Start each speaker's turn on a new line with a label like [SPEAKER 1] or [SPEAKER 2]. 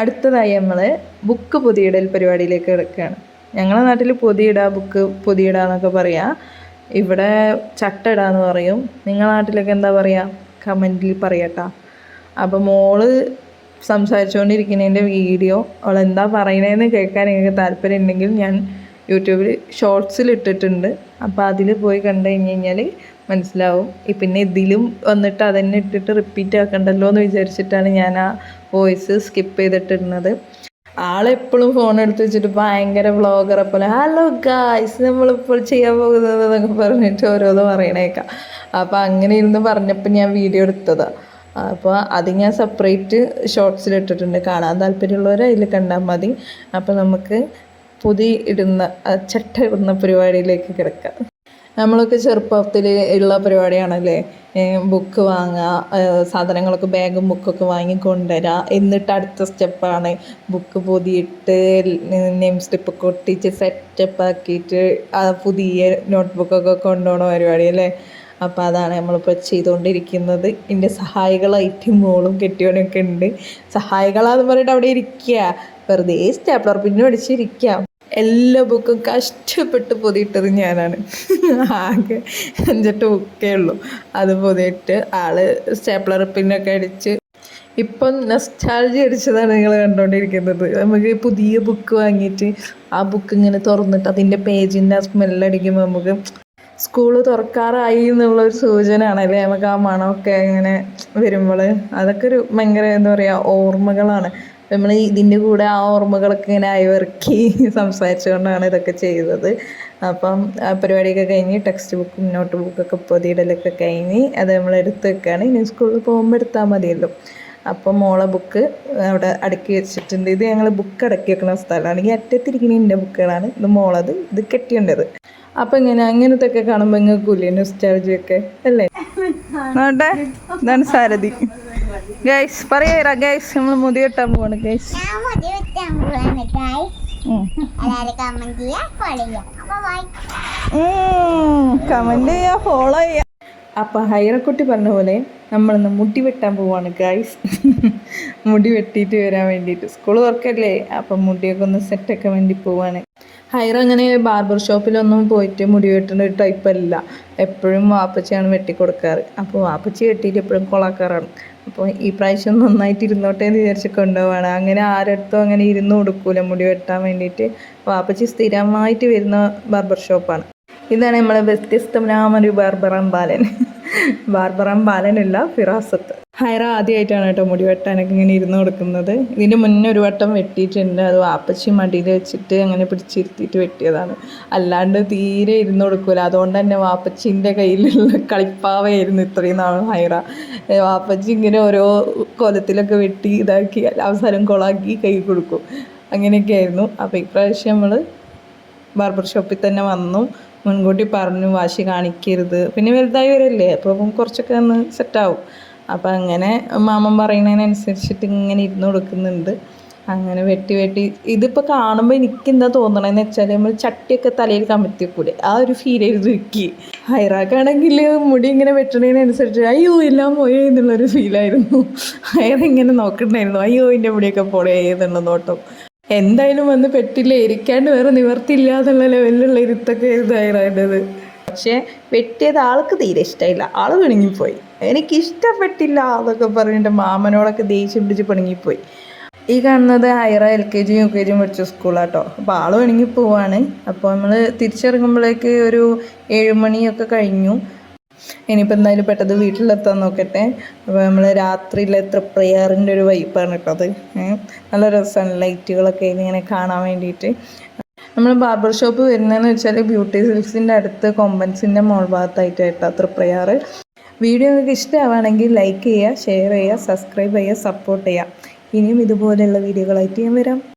[SPEAKER 1] അടുത്തതായി നമ്മൾ ബുക്ക് പൊതിയിടൽ പരിപാടിയിലേക്ക് കിടക്കുകയാണ്. ഞങ്ങളുടെ നാട്ടിൽ പൊതിയിടുക ബുക്ക് പൊതിയിടുക എന്നൊക്കെ പറയാം. ഇവിടെ ചട്ട ഇടാന്ന് പറയും. നിങ്ങളുടെ നാട്ടിലൊക്കെ എന്താ പറയുക കമന്റിൽ പറയട്ടാ. അപ്പോൾ മോൾ സംസാരിച്ചുകൊണ്ടിരിക്കുന്നതിന്റെ വീഡിയോ അവൾ എന്താ പറയണതെന്ന് കേൾക്കാൻ നിങ്ങൾക്ക് താല്പര്യം ഉണ്ടെങ്കിൽ ഞാൻ യൂട്യൂബിൽ ഷോർട്സിൽ ഇട്ടിട്ടുണ്ട് അപ്പോൾ അതിൽ പോയി കണ്ടു കഴിഞ്ഞ് കഴിഞ്ഞാൽ മനസ്സിലാവും. പിന്നെ ഇതിലും വന്നിട്ട് അതന്നെ ഇട്ടിട്ട് റിപ്പീറ്റ് ആക്കണ്ടല്ലോ എന്ന് വിചാരിച്ചിട്ടാണ് ഞാൻ ആ വോയിസ് സ്കിപ്പ് ചെയ്തിട്ടിരുന്നത്. ആളെപ്പോഴും ഫോൺ എടുത്ത് വെച്ചിട്ട് ഭയങ്കര വ്ളോഗറെ പോലെ ഹലോ ഗായ്സ് നമ്മളിപ്പോൾ ചെയ്യാൻ പോകുന്നത് എന്നൊക്കെ പറഞ്ഞിട്ട് ഓരോന്ന് പറയണേക്കാം. അപ്പോൾ അങ്ങനെ ഇരുന്ന് പറഞ്ഞപ്പോൾ ഞാൻ വീഡിയോ എടുത്തതാണ് അപ്പോൾ അത് ഞാൻ സെപ്പറേറ്റ് ഷോർട്സിൽ ഇട്ടിട്ടുണ്ട് കാണാൻ താല്പര്യമുള്ളവർ അതിൽ കണ്ടാൽ മതി. അപ്പോൾ നമുക്ക് പുതി ഇടുന്ന ചട്ട ഇടുന്ന പരിപാടിയിലേക്ക് കിടക്കാം. നമ്മളൊക്കെ ചെറുപ്പത്തിൽ ഉള്ള പരിപാടിയാണല്ലേ? ബുക്ക് വാങ്ങുക സാധനങ്ങളൊക്കെ ബാഗും ബുക്കൊക്കെ വാങ്ങി കൊണ്ടുവരിക എന്നിട്ട് അടുത്ത സ്റ്റെപ്പാണ് ബുക്ക് പൊതിയിട്ട് നെയിം സ്ലിപ്പൊക്കെ ഒട്ടിച്ച് സെറ്റപ്പ് ആക്കിയിട്ട് ആ പുതിയ നോട്ട്ബുക്കൊക്കെ കൊണ്ടുപോകണ പരിപാടി അല്ലേ അപ്പോൾ അതാണ് നമ്മളിപ്പോൾ ചെയ്തുകൊണ്ടിരിക്കുന്നത് എന്റെ സഹായികളായിട്ട് മോളും കെട്ടിയവനൊക്കെ ഉണ്ട്. സഹായികളാന്ന് പറഞ്ഞിട്ട് അവിടെ ഇരിക്കുക വെറുതെ സ്റ്റാപ്ലർ പിന്നെ അടിച്ചിരിക്കുക എല്ലാ ബുക്കും കഷ്ടപ്പെട്ട് പൊതിയിട്ടത് ഞാനാണ്. ആകെ അഞ്ചെട്ട് ബുക്കേ ഉള്ളൂ. അത് പൊതിയിട്ട് ആൾ സ്റ്റാപ്ലർ പിന്നൊക്കെ അടിച്ച് ഇപ്പം നെസ്റ്റാൾജി അടിച്ചതാണ് നിങ്ങൾ കണ്ടുകൊണ്ടിരിക്കുന്നത് നമുക്ക് പുതിയ ബുക്ക് വാങ്ങിയിട്ട് ആ ബുക്ക് ഇങ്ങനെ തുറന്നിട്ട് അതിന്റെ പേജിന്റെ ആ സ്മെല്ലടിക്കുമ്പോൾ നമുക്ക് സ്കൂൾ തുറക്കാറായി എന്നുള്ളൊരു സൂചനയാണല്ലേ നമുക്ക് ആ മണമൊക്കെ ഇങ്ങനെ വരുമ്പോൾ അതൊക്കെ ഒരു ഭയങ്കര എന്താ പറയുക ഓർമ്മകളാണ്. നമ്മൾ ഇതിന്റെ കൂടെ ആ ഓർമ്മകളൊക്കെ ഇങ്ങനെ അയവിറക്കി സംസാരിച്ചുകൊണ്ടാണ് ഇതൊക്കെ ചെയ്തത്. അപ്പം ആ പരിപാടിയൊക്കെ കഴിഞ്ഞ് ടെക്സ്റ്റ് ബുക്കും നോട്ട് ബുക്കൊക്കെ പൊതിയിടലൊക്കെ കഴിഞ്ഞ് അത് നമ്മൾ എടുത്ത് വെക്കുകയാണ് ഇനി സ്കൂളിൽ പോകുമ്പോൾ എടുത്താൽ മതിയല്ലോ. അപ്പം മോളെ ബുക്ക് അവിടെ അടക്കി വെച്ചിട്ടുണ്ട്. ഇത് ഞങ്ങൾ ബുക്ക് അടക്കി വെക്കുന്ന സ്ഥലമാണ്. ഈ അറ്റത്തിരിക്കുന്ന എന്റെ ബുക്കുകളാണ് ഇത് മോളത് ഇത് കെട്ടിയുണ്ടത് അപ്പം ഇങ്ങനെ അങ്ങനത്തെ ഒക്കെ കാണുമ്പോൾ ഇങ്ങൾക്കൂല്ലേ നൊസ്റ്റാൾജിയൊക്കെ അല്ലേ? നോട്ടെ? ഇതാണ് സാരഥി. ഗൈസ് പറയാ ഗൈസ് നമ്മൾ മുതി കെട്ടാൻ പോവാണ് ഗൈസ്
[SPEAKER 2] കമന്റ് ചെയ്യാ ഫോളോ ചെയ്യാ. അപ്പം
[SPEAKER 1] ഹൈറക്കുട്ടി പറഞ്ഞ പോലെ നമ്മളിന്ന് മുടി വെട്ടാൻ പോവാണ് ഗൈസ് മുടി വെട്ടിയിട്ട് വരാൻ വേണ്ടിയിട്ട്. സ്കൂൾ തുറക്കല്ലേ? അപ്പം മുടിയൊക്കെ ഒന്ന് സെറ്റൊക്കെ വേണ്ടി പോവാണ്. ഹൈറ അങ്ങനെ ബാർബർ ഷോപ്പിലൊന്നും പോയിട്ട് മുടി വെട്ടുന്ന ഒരു ടൈപ്പ് അല്ല. എപ്പോഴും വാപ്പച്ചിയാണ് വെട്ടി കൊടുക്കാറ് അപ്പോൾ വാപ്പച്ചി വെട്ടിയിട്ട് എപ്പോഴും കൊളാക്കാറാണ്. അപ്പോൾ ഈ പ്രാവശ്യം നന്നായിട്ട് ഇരുന്നോട്ടെ എന്ന് വിചാരിച്ച് കൊണ്ടുപോവാണ്. അങ്ങനെ ആരടുത്തും അങ്ങനെ ഇരുന്ന് കൊടുക്കൂല മുടി വെട്ടാൻ വേണ്ടിയിട്ട്. വാപ്പച്ചി സ്ഥിരമായിട്ട് വരുന്ന ബാർബർ ഷോപ്പാണ് ഇതാണ് നമ്മളെ വ്യത്യസ്തനാമൊരു ബാർബറാം ബാലൻ ബാർബറാം ബാലനല്ല ഫിറാസത്ത്. ഹൈറ ആദ്യമായിട്ടാണ് കേട്ടോ മുടി വെട്ടാനൊക്കെ ഇങ്ങനെ ഇരുന്ന് കൊടുക്കുന്നത്. ഇതിന് മുന്നേ ഒരു വട്ടം വെട്ടിയിട്ടുണ്ട്. അത് വാപ്പച്ചി മടിയിൽ വെച്ചിട്ട് അങ്ങനെ പിടിച്ചിരുത്തിയിട്ട് വെട്ടിയതാണ്. അല്ലാണ്ട് തീരെ ഇരുന്ന് കൊടുക്കില്ല അതുകൊണ്ട് തന്നെ വാപ്പച്ചിന്റെ കയ്യിലുള്ള കളിപ്പാവയായിരുന്നു ഇത്രയും നാൾ ഹൈറ. വാപ്പച്ചി ഇങ്ങനെ ഓരോ കൊലത്തിലൊക്കെ വെട്ടി ഇതാക്കി അവസാനം കൊളാക്കി കൈ കൊടുക്കും. അങ്ങനെയൊക്കെ ആയിരുന്നു. അപ്പോൾ ഇപ്രാവശ്യം നമ്മൾ ബാർബർ ഷോപ്പിൽ തന്നെ വന്നു. മുൻകൂട്ടി പറഞ്ഞു വാശി കാണിക്കരുത്. പിന്നെ വലുതായി വരല്ലേ അപ്പോൾ കുറച്ചൊക്കെ ഒന്ന് സെറ്റാവും അപ്പം അങ്ങനെ മാമൻ പറയുന്നതിനനുസരിച്ചിട്ട് ഇങ്ങനെ ഇരുന്ന് കൊടുക്കുന്നുണ്ട്. അങ്ങനെ വെട്ടി വെട്ടി. ഇതിപ്പോൾ കാണുമ്പോൾ എനിക്ക് എന്താ തോന്നണമെന്ന് വെച്ചാൽ നമ്മൾ ചട്ടിയൊക്കെ തലയിൽ കമത്തി കൂടെ ആ ഒരു ഫീൽ ചെയ്ത് വെക്കി ഹൈറാക്കാണെങ്കിൽ മുടി ഇങ്ങനെ വെട്ടണതിനനുസരിച്ച് അയ്യോ എല്ലാം പോയേ എന്നുള്ളൊരു ഫീലായിരുന്നു ഹൈറ ഇങ്ങനെ നോക്കണ്ടായിരുന്നു. അയ്യോ എന്റെ മുടിയൊക്കെ പോടേ എന്നുള്ള നോട്ടം. എന്തായാലും വന്ന് പെട്ടില്ല ഇരിക്കാണ്ട് വേറെ നിവർത്തിയില്ല എന്നുള്ള ലെവലിലുള്ള ഇരുത്തൊക്കെ ഇതായിരുന്നത് പക്ഷേ വെട്ടിയത് ആൾക്ക് തീരെ ഇഷ്ടമില്ല ആൾ പിണുങ്ങിപ്പോയി. എനിക്ക് ഇഷ്ടപ്പെട്ടില്ല എന്നൊക്കെ പറഞ്ഞിട്ട് മാമനോടൊക്കെ ദേഷ്യം പിടിച്ച് പിണങ്ങിപ്പോയി. ഈ കാണുന്നത് ഹൈറ എൽ കെ ജിയും യു കെ ജിയും പഠിച്ച സ്കൂളാട്ടോ. അപ്പോൾ ആൾ വേണമെങ്കിൽ പോവാണ് അപ്പോൾ നമ്മൾ തിരിച്ചിറങ്ങുമ്പോഴേക്ക് ഒരു ഏഴുമണിയൊക്കെ കഴിഞ്ഞു. ഇനിയിപ്പോൾ എന്തായാലും പെട്ടത് വീട്ടിലെത്താൻ നോക്കട്ടെ. അപ്പോൾ നമ്മൾ രാത്രിയിലെ പ്രയറിന്റെ ഒരു വൈപ്പാണ് കേട്ടത് നല്ല രസമാണ് ലൈറ്റുകളൊക്കെ ഇങ്ങനെ കാണാൻ വേണ്ടിയിട്ട്. നമ്മൾ ബാർബർ ഷോപ്പ് വരുന്നതെന്ന് വെച്ചാൽ ബ്യൂട്ടി സിൽക്സിന്റെ അടുത്ത് കോമ്പൻസിന്റെ മോൾ ഭാഗത്തായിട്ട് കേട്ടോ തൃപ്രയാറ്. വീഡിയോ നിങ്ങൾക്ക് ഇഷ്ടമാവുകയാണെങ്കിൽ ലൈക്ക് ചെയ്യുക ഷെയർ ചെയ്യുക സബ്സ്ക്രൈബ് ചെയ്യുക സപ്പോർട്ട് ചെയ്യുക. ഇനിയും ഇതുപോലെയുള്ള വീഡിയോകളായിട്ട് ഞാൻ വരാം.